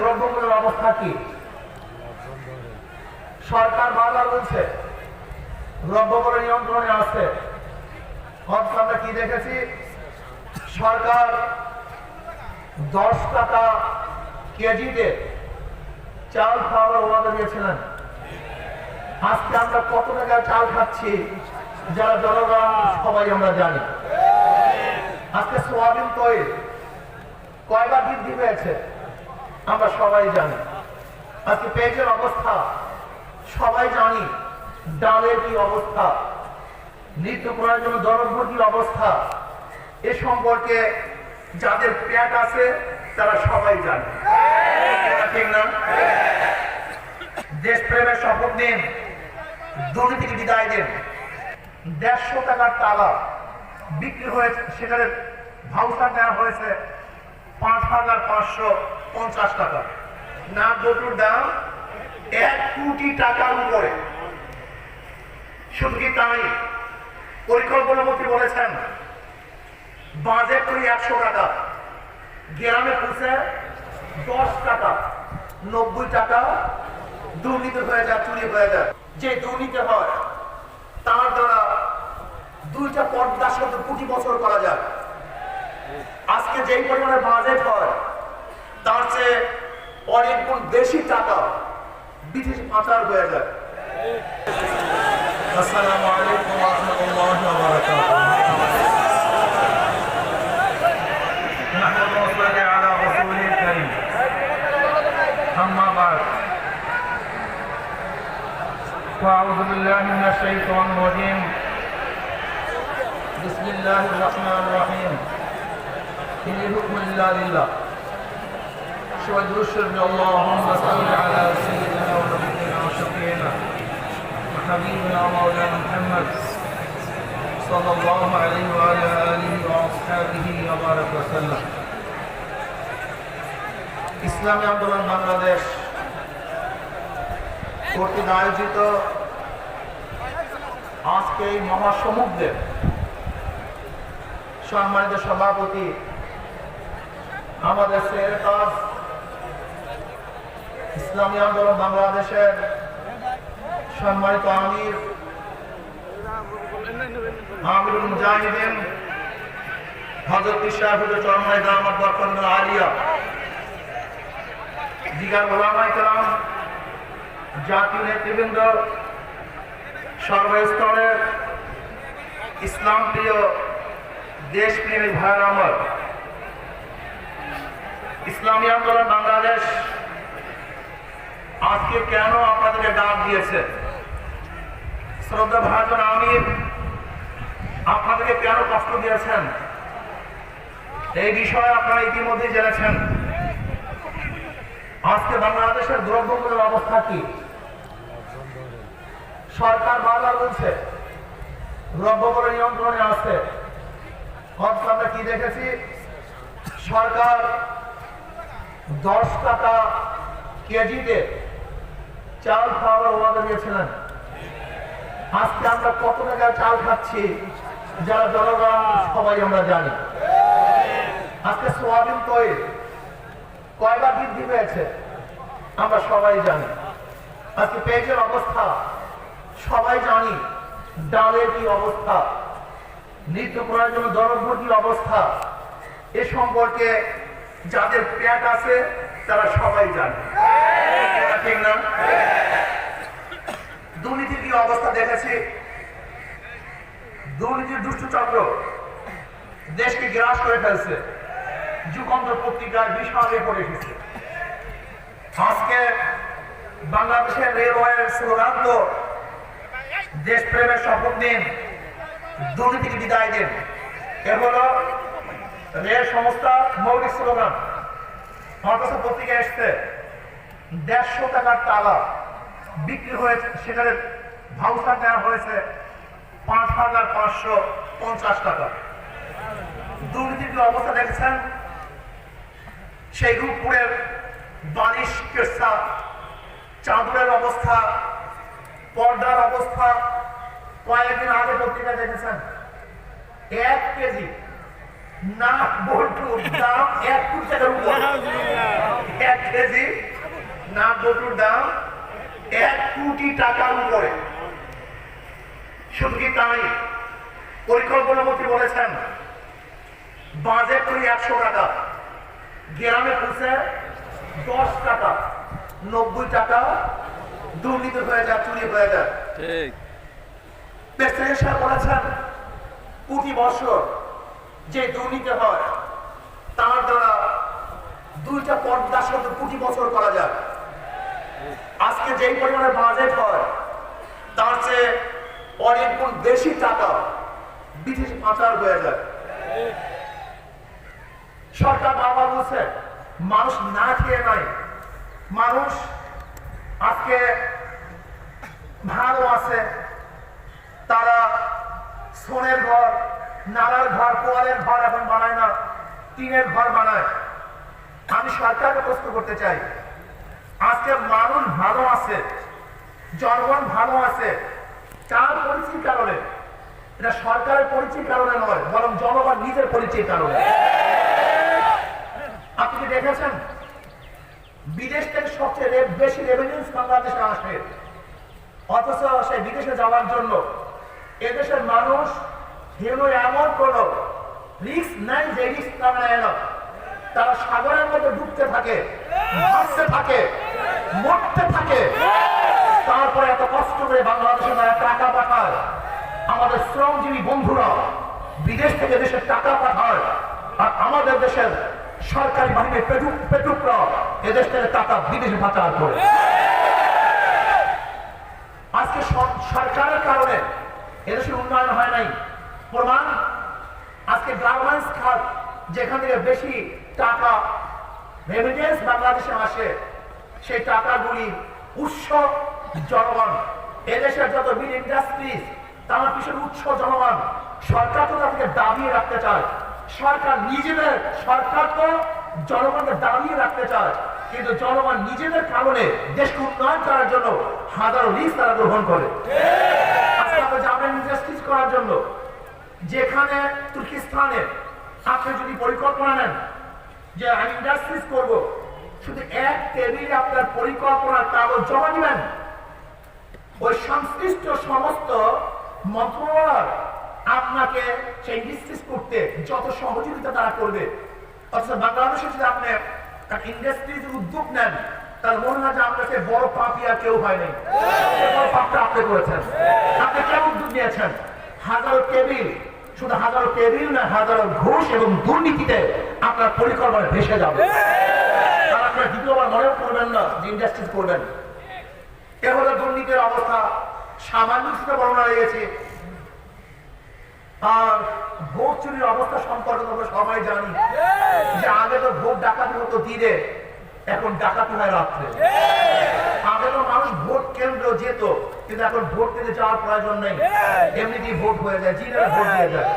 দ্রব্যমূল্যের অবস্থা কি? সরকার বারবার বলছে, দ্রব্যমূল্য নিয়ন্ত্রণে আছে। অথচ আমরা কি দেখেছি? সরকার দশ টাকা কেজিতে চাল খাওয়ার ওয়াদা দিয়েছিলেন। আজকে আমরা কত টাকা চাল খাচ্ছি, যারা জনগণ, সবাই আমরা জানি। আজকে সোয়াবিন তৈল কয়বার বৃদ্ধি পেয়েছে? আমরা সবাই জানি। আজকে পেঁয়াজের অবস্থা, সবাই জানি ডালের কি অবস্থা, নিত্য প্রয়োজন দ্রব্যের অবস্থা, এ সম্পর্কে যাদের পেট আছে, তারা সবাই জানে। ঠিক না? দেশপ্রেমের শপথ নিন, দুর্নীতিকে বিদায় দেন। দেড়শো টাকার তালা বিক্রি হয়েছে, সেখানে ভাউচার দেওয়া হয়েছে পাঁচ হাজার পাঁচশো। পঞ্চাশ টাকা। না দুটোর দাম এক কোটি টাকার উপরে। শুধু কি তাই? পরিকল্পনা মন্ত্রী বলেছেন বাজেট করি একশো টাকা। গ্রামে পুষে দশ টাকা, নব্বই টাকা দুর্নীতি হয়ে যায়, চুরি হয়ে যায়। যে দুর্নীতি হয়, তার দ্বারা দুইটা পর্দা সাথে কোটি বছর করা যায়। আজকে যেই পরিমাণে বাজেট হয় তার চেয়ে অনেক গুণ বেশি টাকা বিদেশ পাচার হয়ে যায় আসসালামু আলাইকুম ওয়া রাহমাতুল্লাহি ওয়া বারাকাতুহু نحمد ونصلي على رسوله الكريم أما بعد فأعوذ بالله من الشيطان الرجيم بسم الله الرحمن الرحيم إن الحكم إلا لله شهد الشر اللهم صل على سيدنا ونبينا وشفيعنا وحبيبنا مولانا محمد صلى الله عليه وعلى آله وأصحابه وبارك وسلم ইসলামী আন্দোলন বাংলাদেশ কর্তৃক আয়োজিত আজকে এই মহাসমুদ্রের সম্মানিত সভাপতি আমাদের সের কাজ ইসলামী আন্দোলন বাংলাদেশের সম্মানিত আমির মুজাহিদিন হজরত চরমাই বরকন্দ আলিয়া। দিগার ওলামাই কালাম জাতীয় নেতৃবৃন্দ, সর্বস্তরের ইসলাম প্রিয় দেশপ্রেমী ভাইয়ের আমার ইসলামী আন্দোলন বাংলাদেশ আজকে কেন আপনাদেরকে ডাক দিয়েছে? শ্রদ্ধা ভাজন আমির, আপনাদেরকে কেন কষ্ট দিয়েছেন? এই বিষয়ে আপনারা ইতিমধ্যে জেনেছেন। আজকে বাংলাদেশের দ্রব্যমূল্যের অবস্থা কি? সরকার বারবার বলছে, দ্রব্যমূল্য নিয়ন্ত্রণে আসছে অথচ আমরা কি দেখেছি? সরকার দশ টাকা কেজিতে চাল খাওয়ার ওয়াদা দিয়েছিলেন। আজকে আমরা কত টাকা চাল খাচ্ছি যারা জনগণ সবাই আমরা জানি। আজকে সোয়াবিন তৈল কয়বার বৃদ্ধি পেয়েছে? আমরা সবাই জানি। আজকে পেঁয়াজের অবস্থা, সবাই জানি, ডালের কি অবস্থা, নিত্য প্রয়োজন দ্রব্যের কি অবস্থা, এ সম্পর্কে যাদের পেট আছে, তারা সবাই জানে। ঠিক না? দুর্নীতির কি অবস্থা দেখেছি? দুর্নীতির দুষ্ট চক্র দেশকে গ্রাস করে ফেলছে। যুগান্তর পত্রিকায় বিশালে পড়ে এসেছে। আজকে বাংলাদেশের রেলওয়ের স্লোগান তো দেশপ্রেমের শপথ দিন দুর্নীতিকে বিদায় দিন। এ হলো রেল সংস্থা মৌলিক স্লোগান। অথচ পত্রিকা এসছে দেড়শো টাকার তালা বিক্রি হয়েছে সেখানে ভাউচার নেওয়া হয়েছে পাঁচ হাজার পাঁচশো পঞ্চাশ টাকা। দুর্নীতির অবস্থা দেখছেন? সেই রূপপুরের বালিশ কেসা, চাদরের অবস্থা, পর্দার অবস্থা, কয়েকদিন আগে পত্রিকা দেখেছেন। এক কেজি না বল্টুর দাম এক টাকার উপর। এক কেজি না বল্টুর দাম এক কোটি টাকার উপরে। শুধু কি তাই? পরিকল্পনা মন্ত্রী বলেছেন বাজেট করি একশো টাকা। গ্রামে পৌঁছে দশ টাকা নব্বই টাকা দুর্নীতি হয়ে যায় চুরি হয়ে যায়। সাহেব বলেছেন প্রতি বছর যে দুর্নীতি হয় তার দ্বারা দুইটা পর্দা শব্দ প্রতি বছর করা যায়। আজকে যেই পরিমাণে বাজেট হয়, তার চেয়ে অনেক গুণ বেশি টাকা বিদেশ পাচার হয়ে যায়। সরকার বাবা বলছে, মানুষ না খেয়ে নাই। মানুষ আজকে ভালো আছে। তারা সোনের ঘর, নালার ঘর পোয়ালের ঘর এখন বানায় না, টিনের ঘর বানায়। আমি সরকারকে প্রশ্ন করতে চাই আজকে মানুষ ভালো আছে, জনগণ ভালো আছে। কার পরিচিতির কারণে? এটা সরকারের পরিচিতির কারণে নয়, বরং জনগণ নিজের পরিচয়ের কারণে। আপনি কি দেখেছেন? বিদেশ থেকে সবচেয়ে বেশি রেভিনিউস বাংলাদেশে আসে। অথচ সে বিদেশে যাওয়ার জন্য এদেশের মানুষ কেন এমন কোন রিস্ক নাই যে রিস্ক তারা নেয় না। তারা সাগরের মধ্যে ডুবতে থাকে থাকে। মরতে থাকে। তারপরে এত কষ্ট করে বাংলাদেশে তারা টাকা পাঠায়। আমাদের শ্রমজীবী বন্ধুরা বিদেশ থেকে দেশের টাকা পাঠায়। আর আমাদের দেশের সরকারি বাহিনীর পেটুক পেটুকরা এদেশ থেকে টাকা বিদেশে পাচার করে। আজকে সর- সরকারের কারণে এদেশের উন্নয়ন হয় নাই। প্রমাণ, আজকে গার্মেন্টস খাত, যেখান থেকে বেশি টাকা রেমিটেন্স বাংলাদেশে আসে সেই টাকাগুলি উৎস জনগণ, এদেশের যত বিল ইন্ডাস্ট্রিজ তার পিছনে উৎস জনগণ, সরকার তো তাদেরকে দাবিয়ে রাখতে চায়। সরকার নিজেদের, সরকার তো জনগণকে দাবিয়ে রাখতে চায়। কিন্তু জনগণ নিজেদের কারণে দেশকে উন্নয়ন করার জন্য হাজারো রিস্ক তারা গ্রহণ করে। ইন্ডাস্ট্রিজ করার জন্য, যেখানে তুর্কিস্তানে আপনি যদি পরিকল্পনা নেন যে আমি ইন্ডাস্ট্রিজ করব শুধু এক টেবিলে আপনার পরিকল্পনার কাগজ জমা দিবেন। ওই সংশ্লিষ্ট সমস্ত মন্ত্রণালয় আপনাকে সেই করতে যত সহযোগিতা তারা করবে। অথচ বাংলাদেশে যদি আপনি ইন্ডাস্ট্রিজ উদ্যোগ নেন তার মনে হয় যে আপনাকে বড় পাপি আর কেউ হয়নি বড় পাপটা আপনি করেছেন। আপনি কেন উদ্যোগ নিয়েছেন? হাজারো টেবিল, শুধু হাজারো টেবিল না, হাজারো ঘুষ এবং দুর্নীতিতে আপনার পরিকল্পনা ভেসে যাবে। আপনার দ্বিতীয়বার মনেও করবেন না যে ইন্ডাস্ট্রিজ করবেন। এ হলো দুর্নীতির অবস্থা সামান্য কিছুটা বর্ণনা লেগেছে আর ভোট চুরির অবস্থা সম্পর্কে আমরা সবাই জানি। যে আগে তো ভোট ডাকাতি হতো দিনে, এখন ডাকাতি হয় রাত্রে। আগে তো মানুষ ভোট কেন্দ্র যেত, কিন্তু এখন ভোট কেন্দ্রে যাওয়ার প্রয়োজন নেই। এমনিতেই ভোট হয়ে যায় জিনারা ভোট দিয়ে যায়।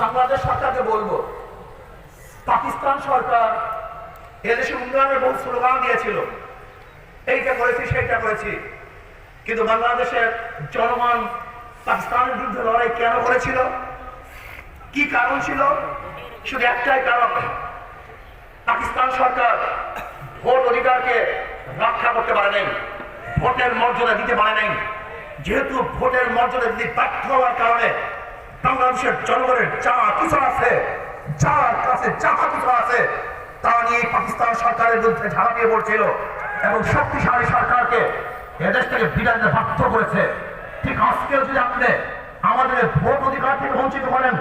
বাংলাদেশ সরকারকে বলব, পাকিস্তান সরকার এদেশে উন্নয়নের বহু স্লোগান দিয়েছিল। এইটা করেছি, সেইটা করেছি। কিন্তু বাংলাদেশের জনগণ পাকিস্তানের বিরুদ্ধে লড়াই কেন করেছিল? কি কারণ ছিল? শুধু একটাই কারণ, পাকিস্তান সরকার ভোট অধিকারকে রক্ষা করতে পারে নাই, ভোটের মর্যাদা দিতে পারে নাই। যেহেতু ভোটের মর্যাদা দিতে ব্যর্থ হওয়ার কারণে বাংলাদেশের জনগণের যা কিছু আছে, যার কাছে যাহা কিছু আছে নিয়ে পাকিস্তান সরকারের বিরুদ্ধে ঝাঁপিয়ে পড়ছিল এবং শক্তিশালী সরকারকে এদেশ থেকে বিদায় বাধ্য করেছে। ঠিক আজকেও যদি আপনি আমাদের ভোট অধিকার থেকে বঞ্চিত করেন,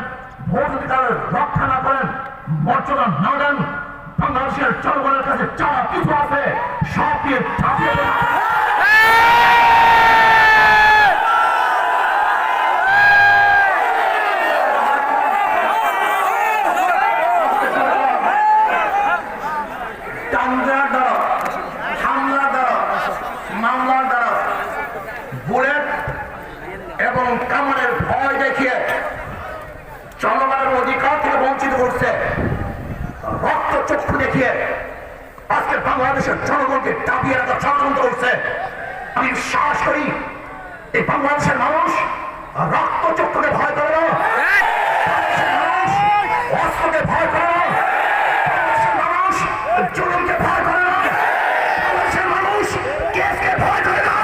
ভোট অধিকার রক্ষা না করেন, মর্যাদা না দেন, বাংলাদেশের জনগণের কাছে যা কিছু আছে সব দিয়ে ঝাঁপিয়ে দেন। দাঙ্গার দ্বারা হামলার দ্বারা মামলার দ্বারা বুলেট এবং কামানের ভয় দেখিয়ে জনগণের অধিকার থেকে বঞ্চিত করছে। রক্ত চক্ষু দেখিয়ে আজকে বাংলাদেশের জনগণকে দাবিয়ে রাখা ষড়যন্ত্র করছে আমি বিশ্বাস করি এই বাংলাদেশের মানুষ রক্ত চক্ষুকে ভয় করে না। ভয় করে না বাংলাদেশের মানুষ জুলুমকে ভয় করে না বাংলাদেশের মানুষ কেসকে ভয় করে না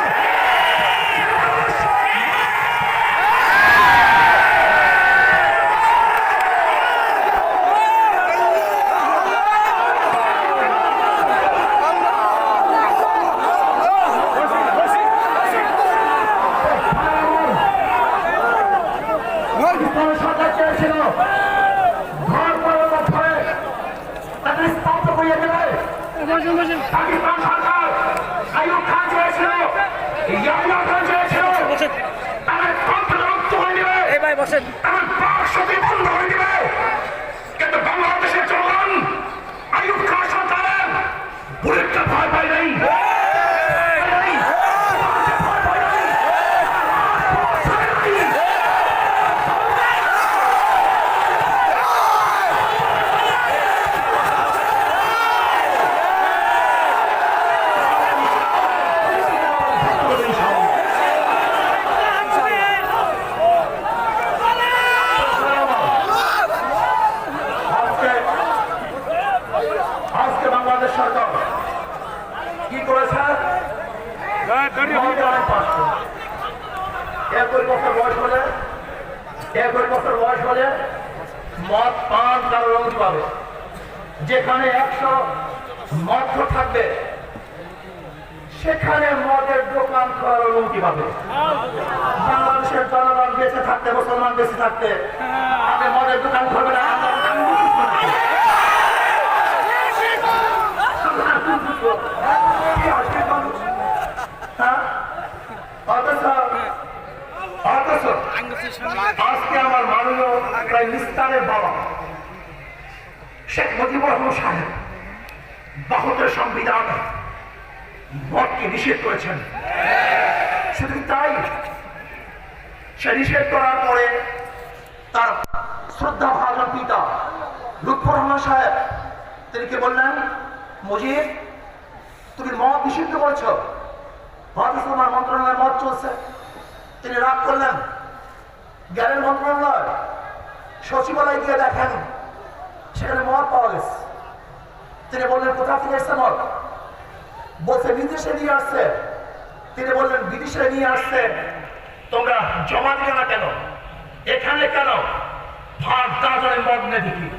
ইসলামী সরকার চেয়েছিল ঘর করার মাধ্যমে তাকে স্তব্ধ করিয়ে দেবে পাকিস্তান সরকার আইয়ুব খান চেয়েছিল ইয়াহিয়া খান চেয়েছিল তাদের কণ্ঠ রক্ত করে দেবে এই ভাই বসেন তাদের পার্শ্বকে বন্ধ করে দেবে কিন্তু বাংলাদেশের জনগণ আইয়ুব খান সরকারের বুলেটটা ভয় পায় নাই ভয় পায় নাই। ভয় পায় নাই। আজকে আজকে বাংলাদেশ মদ মদ যেখানে একশো মধ্য থাকবে, সেখানে মদের দোকান করার অনুমতি পাবে। বাংলাদেশের জনগণ বেঁচে থাকতে, মুসলমান বেঁচে থাকতে, আপনি মদের দোকান করবে না আমরা দোকান করব না। কি আজকে মানুষ? হ্যাঁ? অথচ অথচ আজকে আমার মাননীয় প্রায় নিস্তারের বাবা শেখ মুজিবুর রহমান সাহেব বাহতের সংবিধান মদকে নিষেধ করেছেন। শুধু তাই, সে নিষেধ করার পরে তার শ্রদ্ধা ভাজন পিতা লুৎফর রহমান সাহেব, তিনি কি বললেন, মুজিব, তুমি মদ নিষিদ্ধ করেছ? ভারত তোমার মন্ত্রণালয়ে মদ চলছে। তিনি রাগ করলেন। জ্ঞানের মন্ত্রণালয় সচিবালয় গিয়ে দেখেন সেখানে মদ পাওয়া গেছে। তিনি বললেন, কোথা থেকে এসছে মদ? বলছে, বিদেশে নিয়ে আসছে। তিনি বললেন, বিদেশে নিয়ে আসছে? তোমরা জমা দিলে না কেন? এখানে কেন? মগ্নে দেখি।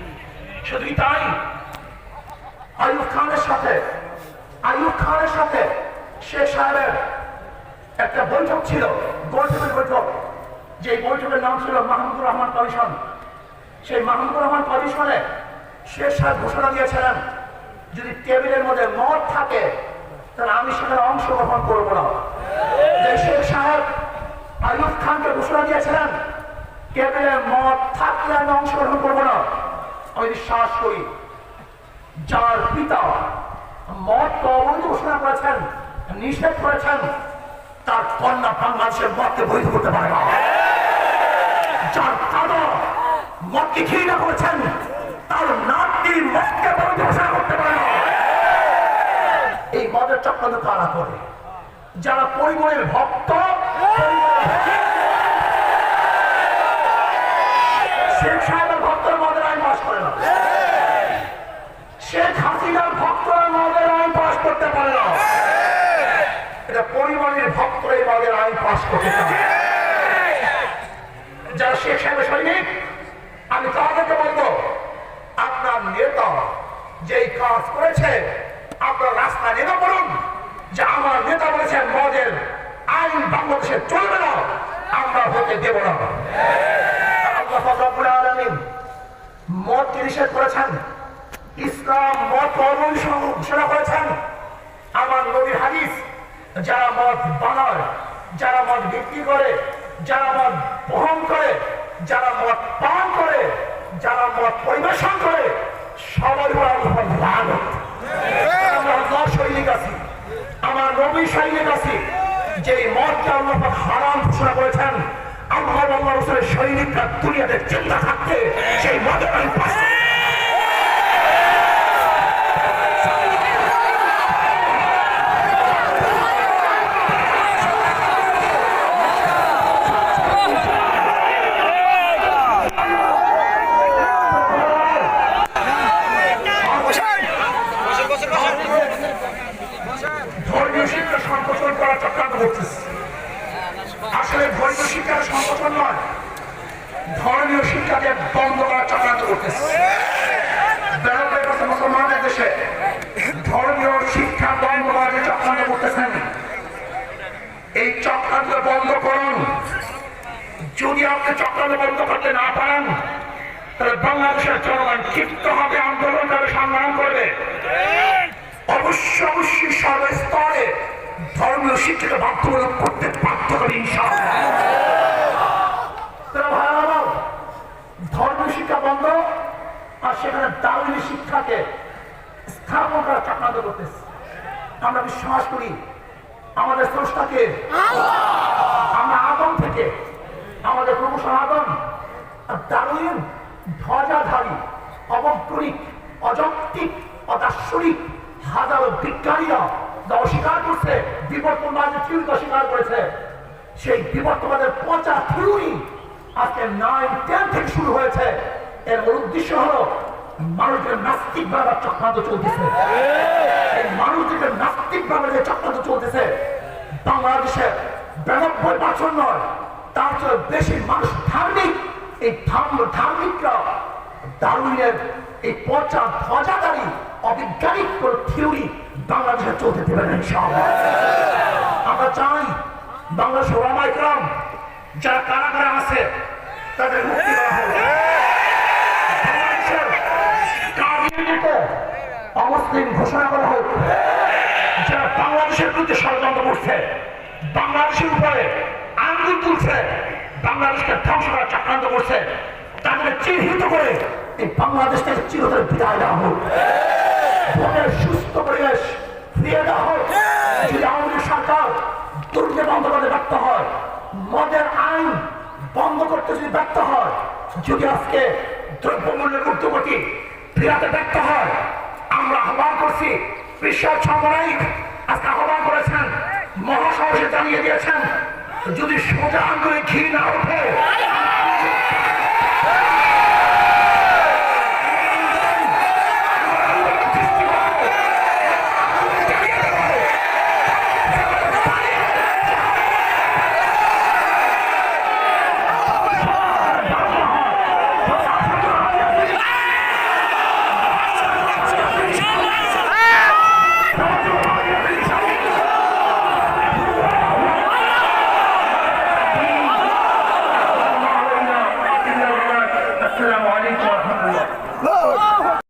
শুধুই তাই? আইয়ুব খানের সাথে, আইয়ুব খানের সাথে শেখ সাহেবের একটা বৈঠক ছিল বৈঠকের বৈঠক যে বৈঠকের নাম ছিল মাহমুদুর রহমান কমিশন। সেই মাহমুদুর রহমান কমিশনে শেখ সাহেব ঘোষণা দিয়েছিলেন, যদি টেবিলের মধ্যে মদ থাকে, তাহলে আমি সেখানে অংশগ্রহণ করব না। যে শেখ সাহেব আইয়ুব খানকে ঘোষণা দিয়েছিলেন, টেবিলে মদ থাকলে আমি অংশগ্রহণ করব না। আমি বিশ্বাস করি, যার পিতা মদ অবৈধ ঘোষণা করেছেন, নিষেধ করেছেন, তার কন্যা বাংলাদেশের মদকে বৈধ করতে পারে না যার দাদা মদকে ঘৃণা করেছেন তার নাতনি মদকে বৈধ করতে পারে এই মদের চক্রান্ত কারা করে যারা পরিমলের ভক্ত, শেখ সাহেবের ভক্তরা মদের আইন পাশ করে না। শেখ হাসিনার ভক্তরা মদের আইন পাশ করতে পারে না। এটা পরিমলের ভক্তরা এই মদের আইন পাশ করতে পারে যারা শেখ সাহেবের সৈনিক আমি তাদেরকে বলব আপনার নেতা যেই করেছে। আপনার রাস্তা নেতা বলুন যে আমার নেতা বলেছেন, মদের আইন বাংলাদেশে চলবে না, আমরা হতে দেব না। মদকে ইসলাম মদ বানায়, যারা মদ বিক্রি করে, যারা মদ বহন করে, যারা মদ পান করে, যারা মদ পরিবেশন করে আল্লাহর আল্লাহ সৈনিক আছি আমার নবী সৈনিক আছি যে মদকে আল্লাহ হারাম ঘোষণা করেছেন, আল্লাহ আল্লাহ রসুলের সৈনিকরা থাকতে সেই মদের আইন পাশ করে। ধর্মীয় শিক্ষা সংকোচন করার চক্রান্ত করতেছে আসলে ধর্মীয় শিক্ষার সংকোচন নয় ধর্মীয় শিক্ষাকে বন্ধ করার চক্রান্ত করতেছে। বেরোতে করতে মুসলমানদের দেশে ধর্মীয় শিক্ষা বন্ধ করার যে চক্রান্ত করতেছেন, এই চক্রান্ত বন্ধ করুন। যদি আপনি চক্রান্ত বন্ধ করতে না পারেন, তাহলে বাংলাদেশের জনগণ ক্ষিপ্ত হবে আন্দোলন করে সংগ্রাম করবে। অবশ্য অবশ্যই সর্বস্তরে ধর্মীয় শিক্ষাকে বাধ্যমূলক করতে বাধ্য করে ইনশাআল্লাহ তারা ভাই আমার, ধর্মীয় শিক্ষা বন্ধ আর সেখানে দারুণী শিক্ষাকে স্থাপন করার চক্রান্ত করতেছে। আমরা বিশ্বাস করি? আমাদের স্রষ্টাকে? আমরা আদম থেকে। আমাদের প্রভু সনাতন আর দারুণ, ধ্বজাধারী অবৈজ্ঞানিক অযৌক্তিক, অদার্শনিক, হাজারো বিজ্ঞানীরা যা অস্বীকার করছে বিবর্তনবাদের থিওরি অস্বীকার করেছে। সেই বিবর্তনবাদের পচা থিওরি আজকে নাইন টেন থেকে শুরু হয়েছে। এর মূল উদ্দেশ্য হলো, মানুষের নাস্তিক ভাবে চক্রান্ত চলতেছে। মানুষদের নাস্তিক ভাবে যে চক্রান্ত চলতেছে বাংলাদেশের বিরানব্বই বছর নয়, তার চেয়ে বেশি মানুষ ধার্মিক। এই ধর্ম ধার্মিকরা দারুণের এই পচা ধ্বজাদারি অবিজ্ঞানিক কোন থিওরি বাংলাদেশে চলতে দেবে না আমরা চাই বাংলাদেশ ওলামা ইকরাম যারা কারাগারে আছে, তাদের মুক্তি অমুসলিম ঘোষণা করা হোক। যারা বাংলাদেশের বিরুদ্ধে ষড়যন্ত্র করছে, বাংলাদেশের উপরে আঙ্গুল তুলছে, বাংলাদেশকে ধ্বংস করার চক্রান্ত করছে তাদের চিহ্নিত করে এই বাংলাদেশ থেকে চিরতরে বিদায় দেওয়া হোক। ভোটের সুস্থ পরিবেশ ফিরিয়ে দেওয়া হোক। যদি আওয়ামী সরকার দুর্নীতি বন্ধ করতে ব্যর্থ হয় মদের আইন বন্ধ করতে যদি ব্যর্থ হয়, যদি আজকে দ্রব্যমূল্যের ঊর্ধ্বগতি ফেরাতে ব্যর্থ হয়, আমরা আহ্বান করছি, বিশ্বাস সবাই আজকে আহ্বান করেছেন মহাসাহসে জানিয়ে দিয়েছেন, যদি সোজা আঙ্গুলে ঘি না ওঠে